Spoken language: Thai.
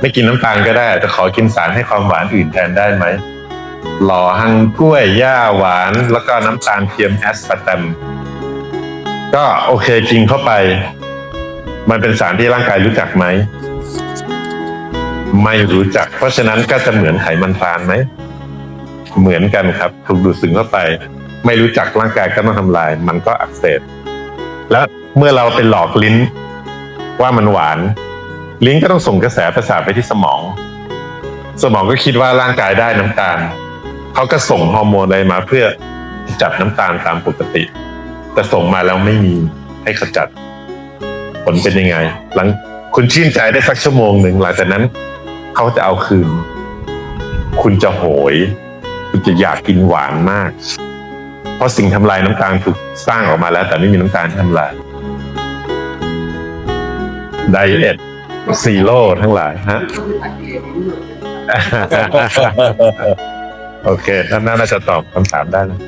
ไม่กินน้ำตาลก็ได้แต่ขอกินสารให้ความหวานอื่นแทนได้ไหมหล่อหังกล้วยหญ้าหวาน แล้วก็น้ำตาลเทียมแอสปาร์ตมก็โอเคกินเข้าไป มันเป็นสารที่ร่างกายรู้จักไหม ไม่รู้จัก เพราะฉะนั้นก็จะเหมือนไขมันทรานไหม เหมือนกันครับ ถูกดูดซึมเข้าไป ไม่รู้จักร่างกายก็ต้องทำลาย มันก็อักเสบแล้วเมื่อเราไปหลอกลิ้นว่ามันหวาน ลิ้นก็ต้องส่งกระแสประสาทไปที่สมอง สมองก็คิดว่าร่างกายได้น้ำตาลเขาก็ส่งฮอร์โมนอะไรมาเพื่อจัดน้ำตาลตามปกติ แต่ส่งมาแล้วไม่มีให้ขจัด ผลเป็นยังไง หลังคุณชื่นใจได้สักชั่วโมงหนึ่งหลังจากนั้นเขาจะเอาคืน คุณจะโหย คุณจะอยากกินหวานมาก เพราะสิ่งทำลายน้ำตาลถูกสร้างออกมาแล้ว แต่ไม่มีน้ำตาลทำลายไดเอท ซีโร่ทั้งหลายฮะ โอเค นั่นน่าจะตอบคำถามได้แล้ว